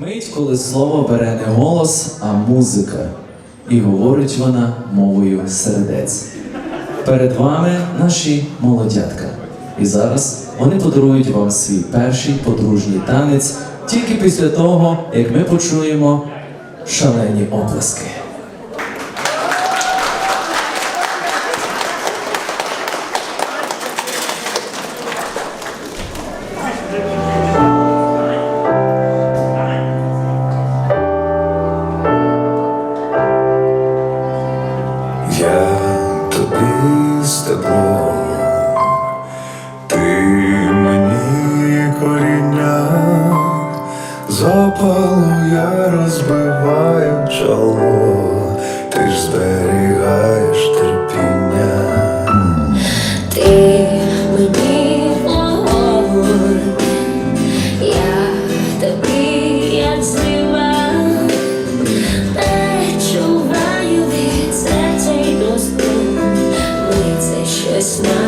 Мить, коли слово бере не голос, а музика, і говорить вона мовою сердець. Перед вами наші молодятка. І зараз вони подарують вам свій перший подружній танець тільки після того, як ми почуємо шалені оплески. Запалу я розбиваю чоло, ти ж зберігаєш терпіння. Ти мені вогонь, я тобі як злива, перечуваю від серця й до ми це щось надважливе,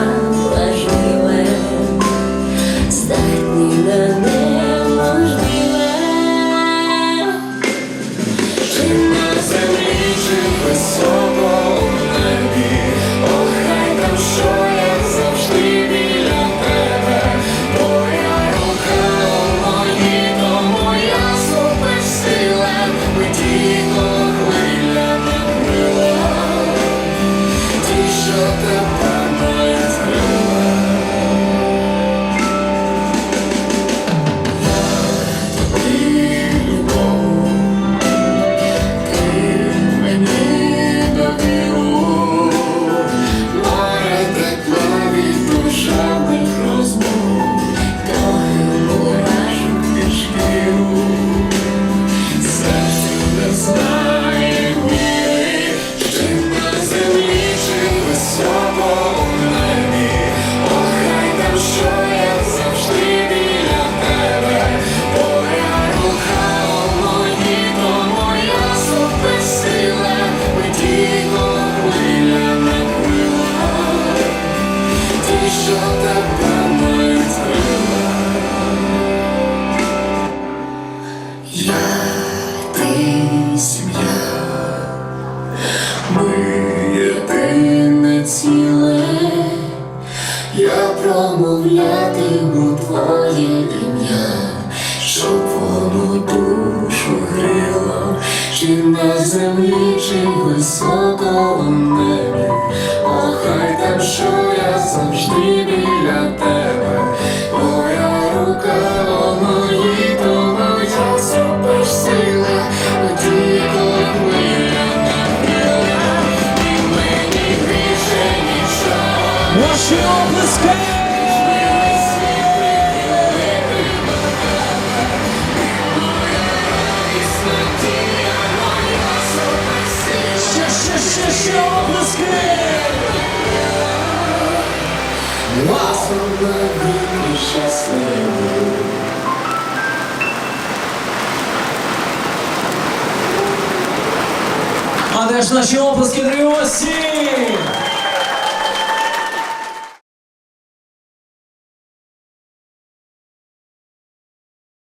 промовлятиму твоє ім'я, щоб воно душу гріло, чи на землі, чи високо у небі, О, хай там що я завжди біля тебе, моя рука моїй, то моя суперсила, Летіла хвилями крила, ще, ще, ще оплески! Вау! А де ж наші обласки, дорогі гості?